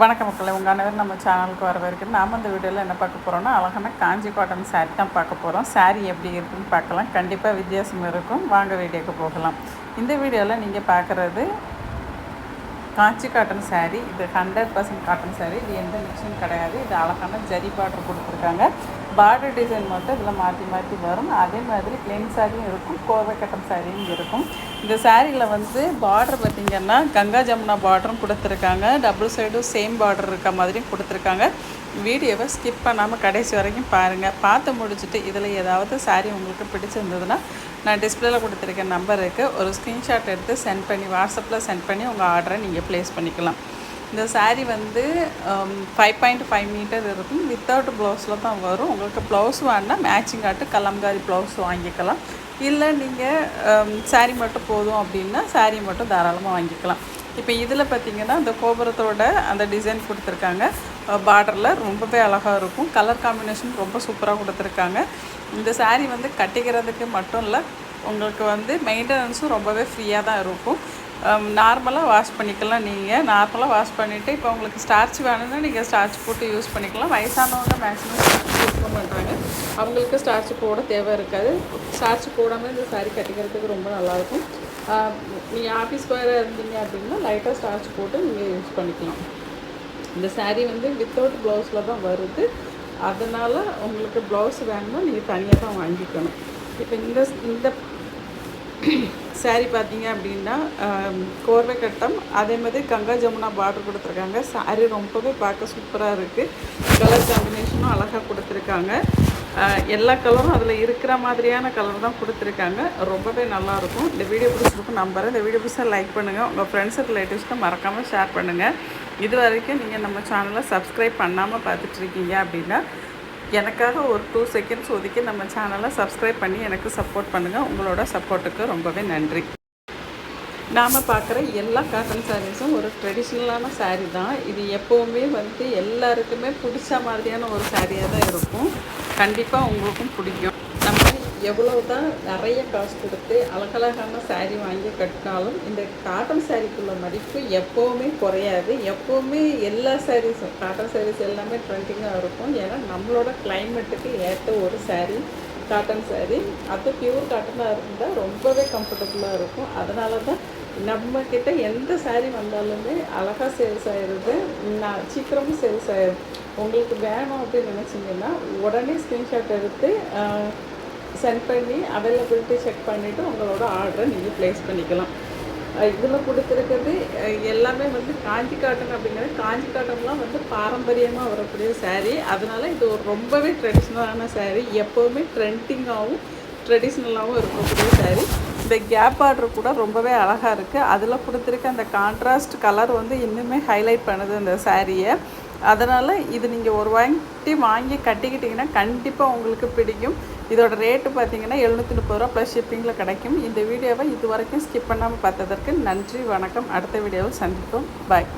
வணக்க மக்களை. உங்கள் அனைவரும் நம்ம சேனலுக்கு வரவேற்கு நாம் இந்த வீடியோவில் என்ன பார்க்க போகிறோம்னா அழகான காஞ்சி காட்டன் saree தான் பார்க்க போகிறோம் saree எப்படி இருக்குன்னு பார்க்கலாம். கண்டிப்பாக வித்தியாசம் இருக்கும். வாங்க வீடியோக்கு போகலாம். இந்த வீடியோவில் நீங்கள் பார்க்குறது காஞ்சி காட்டன் saree. இது ஹண்ட்ரட் பர்சன்ட் காட்டன் saree. இது எந்த மிக்ஸும் கிடையாது. இது அழகான ஜரி பார்டர் கொடுத்துருக்காங்க. பார்டர் டிசைன் மட்டும் இதில் மாற்றி மாற்றி வரும். அதே மாதிரி பிளெயின் சாரியும் இருக்கும். கோவை கட்டம் சாரியும் இருக்கும். இந்த சாரியில் வந்து பார்டர் பார்த்திங்கன்னா கங்கா ஜமுனா பார்டரும் கொடுத்துருக்காங்க. டபுள் சைடும் சேம் பார்டர் இருக்க மாதிரியும் கொடுத்துருக்காங்க. வீடியோவை ஸ்கிப் பண்ணாமல் கடைசி வரைக்கும் பாருங்கள் பார்த்து முடிச்சுட்டு இதில் ஏதாவது சாரி உங்களுக்கு பிடிச்சிருந்ததுன்னா நான் டிஸ்பிளேல கொடுத்துருக்க நம்பருக்கு ஒரு ஸ்க்ரீன்ஷாட் எடுத்து சென்ட் பண்ணி வாட்ஸ்அப்பில் சென்ட் பண்ணி உங்கள் ஆர்டரை நீங்கள் ப்ளேஸ் பண்ணிக்கலாம். இந்த சாரீ வந்து ஃபைவ் பாயிண்ட் ஃபைவ் மீட்டர் இருக்கும். வித்தவுட் ப்ளவுஸில் தான் வரும். உங்களுக்கு ப்ளவுஸ் வேணால் மேட்சிங் ஆட்டு கலம்காரி ப்ளவுஸ் வாங்கிக்கலாம். இல்லை நீங்கள் சாரீ um, மட்டும் போதும் அப்படின்னா சாரீ மட்டும் தாராளமாக வாங்கிக்கலாம். இப்போ இதில் பார்த்தீங்கன்னா இந்த கோபுரத்தோட அந்த டிசைன் கொடுத்துருக்காங்க. பார்டரில் ரொம்பவே அழகாக இருக்கும். கலர் காம்பினேஷன் ரொம்ப சூப்பராக கொடுத்துருக்காங்க. இந்த சாரீ வந்து கட்டிக்கிறதுக்கு மட்டும் இல்லை உங்களுக்கு வந்து மெயின்டெனன்ஸும் ரொம்பவே ஃப்ரீயாக தான் இருக்கும். Um, நார்மலாக வாஷ் பண்ணிக்கலாம் நீங்கள் நார்மலாக வாஷ் பண்ணிவிட்டு இப்போ உங்களுக்கு ஸ்டார்ச் வேணும்னா நீங்கள் ஸ்டார்ச் போட்டு யூஸ் பண்ணிக்கலாம். வயசானவங்க மேக்ஸிமம் ஸ்டார்ச் யூஸ் பண்ண மாட்டாங்க. அவங்களுக்கு ஸ்டார்ச் போட தேவை இருக்காது. ஸ்டார்ச் போடாமல் இந்த சாரி கட்டிக்கிறதுக்கு ரொம்ப நல்லாயிருக்கும். Um, நீங்கள் ஆஃபீஸ் வேறு இருந்தீங்க அப்படின்னா லைட்டாக ஸ்டார்ச் போட்டு நீங்கள் யூஸ் பண்ணிக்கலாம். இந்த saree வந்து வித்தவுட் ப்ளவுஸில் தான் வருது. அதனால் உங்களுக்கு ப்ளவுஸ் வேணும்னா நீங்கள் தனியாக தான் வாங்கிக்கணும். இப்போ இந்த இந்த சாரீ பார்த்தீங்க அப்படின்னா கோர்வை கட்டம் அதே மாதிரி கங்கா ஜமுனா பார்டர் கொடுத்துருக்காங்க. சாரீ ரொம்பவே பார்க்க சூப்பராக இருக்குது கலர் காம்பினேஷனும் அழகாக கொடுத்துருக்காங்க. எல்லா கலரும் அதில் இருக்கிற மாதிரியான கலர் தான் கொடுத்துருக்காங்க. ரொம்பவே நல்லாயிருக்கும் இந்த வீடியோ பிடிச்சிருக்கும் நம்புகிறேன் இந்த வீடியோ பிடிச்சா லைக் பண்ணுங்கள் உங்கள் ஃப்ரெண்ட்ஸ் ரிலேட்டிவ்ஸ்க்கு மறக்காமல் ஷேர் பண்ணுங்கள் இது வரைக்கும் நீங்கள் நம்ம சேனலை சப்ஸ்கிரைப் பண்ணாமல் பார்த்துட்ருக்கீங்க அப்படின்னா எனக்காக ஒரு டூ செகண்ட்ஸ் ஒதுக்கி நம்ம சேனலை சப்ஸ்கிரைப் பண்ணி எனக்கு சப்போர்ட் பண்ணுங்கள் உங்களோட சப்போர்ட்டுக்கு ரொம்பவே நன்றி. நாம் பார்க்குற எல்லா காட்டன் சாரீஸும் ஒரு ட்ரெடிஷ்னலான சாரீ தான். இது எப்போவுமே வந்து எல்லாருக்குமே பிடிச்ச மாதிரியான ஒரு சாரியாக தான் இருக்கும். கண்டிப்பாக உங்களுக்கும் பிடிக்கும். நம்ம எவ்வளோ தான் நிறைய காசு கொடுத்து அழகழகான சாரீ வாங்கி கட்டினாலும் இந்த காட்டன் சாரீக்குள்ள மதிப்பு எப்போவுமே குறையாது. எப்போவுமே எல்லா சாரீஸும் காட்டன் சாரீஸ் எல்லாமே ட்ரெண்டிங்காக இருக்கும். ஏன்னா நம்மளோட கிளைமேட்டுக்கு ஏற்ற ஒரு சாரீ காட்டன் சாரீ அது பியூர் காட்டனாக இருந்தால் ரொம்பவே கம்ஃபர்டபுளாக இருக்கும். அதனால தான் நம்மக்கிட்ட எந்த சாரீ வந்தாலுமே அழகாக சேல்ஸ் ஆயிடுது நான் சீக்கிரமும் சேல்ஸ் ஆயிடும் உங்களுக்கு வேணும் அப்படின்னு நினச்சிங்கன்னா உடனே ஸ்க்ரீன்ஷாட் எடுத்து சென்ட் பண்ணி அவைலபிலிட்டி செக் பண்ணிவிட்டு உங்களோட ஆர்டரை நீங்கள் ப்ளேஸ் பண்ணிக்கலாம். இதில் கொடுத்துருக்கிறது எல்லாமே வந்து காஞ்சி காட்டன் அப்படிங்கிறது காஞ்சி காட்டன்லாம் வந்து பாரம்பரியமாக வரக்கூடிய சேரீ அதனால் இது ஒரு ரொம்பவே ட்ரெடிஷ்னலான சேரீ எப்போவுமே ட்ரெண்டிங்காகவும் ட்ரெடிஷ்னலாகவும் இருக்கக்கூடிய saree. இந்த கேப் ஆர்டர் கூட ரொம்பவே அழகாக இருக்குது அதில் கொடுத்துருக்க அந்த கான்ட்ராஸ்ட் கலர் வந்து இன்னுமே ஹைலைட் பண்ணுது அந்த சாரியை அதனால் இது நீங்கள் ஒரு வாங்கி வாங்கி கட்டிக்கிட்டிங்கன்னா கண்டிப்பாக உங்களுக்கு பிடிக்கும். இதோட ரேட்டு பார்த்தீங்கன்னா எழுநூற்றி முப்பது ரூபா ப்ளஸ் ஷிப்பிங்கில் கிடைக்கும். இந்த வீடியோவை இது வரைக்கும் ஸ்கிப் பண்ணாமல் பார்த்ததற்கு நன்றி வணக்கம். அடுத்த வீடியோவில் சந்திப்போம். பாய்